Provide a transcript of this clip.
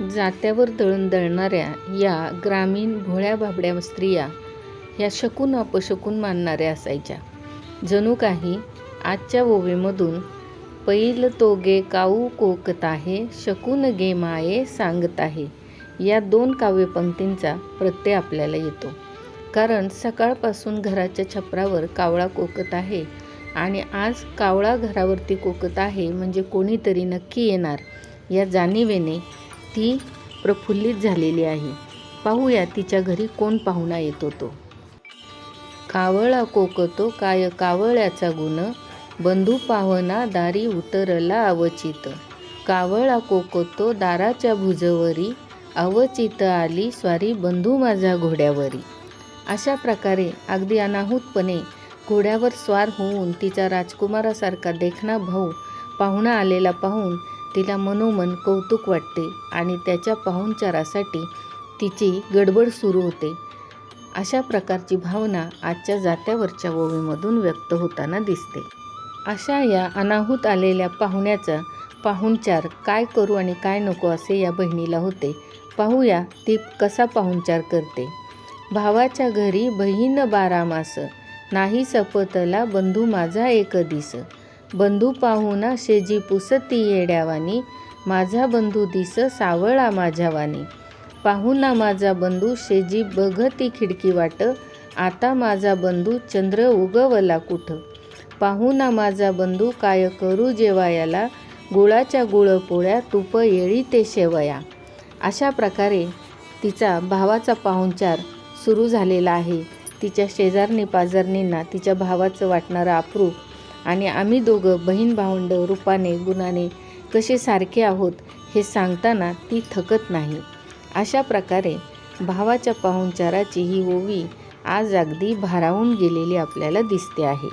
जात्यावर दळण दळणाऱ्या या ग्रामीण भोळ्या बाबड्या स्त्रिया ह्या शकून अपशकून मानणाऱ्या असायच्या. जणू काही आजच्या ओवीमधून पैल तोगे काऊ कोकत आहे शकून गे माये सांगत आहे या दोन काव्यपंक्तींचा प्रत्यय आपल्याला येतो. कारण सकाळपासून घराच्या छपरावर कावळा कोकत आहे आणि आज कावळा घरावरती कोकत आहे म्हणजे कोणीतरी नक्की येणार या जाणीवेने ती प्रफुल्लित झालेली आहे. पाहूया तिच्या घरी कोण पाहुणा येतो तो. कावळा कोकतो काय कावळ्याचा गुण. बंधू पाहुणा दारी उतरला अवचित. कावळा कोकतो दाराच्या भुजवरी. अवचित आली स्वारी बंधू माझा घोड्यावरी. अशा प्रकारे अगदी अनाहूतपणे घोड्यावर स्वार होऊन तिचा राजकुमारासारखा देखणा भाऊ पाहुणा आलेला पाहून तिला मनोमन कौतुक वाटते आणि त्याच्या पाहुणचारासाठी तिची गडबड सुरू होते. अशा प्रकारची भावना आजच्या जात्यावरच्या ओवीमधून व्यक्त होताना दिसते. अशा या अनाहूत आलेल्या पाहुण्याचा पाहुणचार काय करू आणि काय नको असे या बहिणीला होते. पाहूया ती कसा पाहुणचार करते. भावाच्या घरी बहीण बारा मास नाही सपतला बंधू माझा एक दिस. बंधू पाहुणा शेजी पुसती येड्यावानी. माझा बंधू दिस सावळा माझ्यावानी. पाहुना माझा बंधू शेजी बघती खिडकी वाट. आता माझा बंधू चंद्र उगवला कुठं. पाहुना माझा बंधू काय करू जेवायाला. गुळाच्या गुळ पोळ्या तुप येळी ते शेवया. अशा प्रकारे तिचा भावाचा पाहुणचार सुरू झालेला आहे. तिच्या शेजारणी पाजारणींना तिच्या भावाचं वाटणारं अप्रूप आणि आम्ही दोघं बहीण भावंड रूपाने गुणाने कसे सारखे आहोत हे सांगताना ती थकत नाही. अशा प्रकारे भावाच्या पाहुणचाराची ही ओवी आज अगदी भारावून गेलेली आपल्याला दिसते आहे.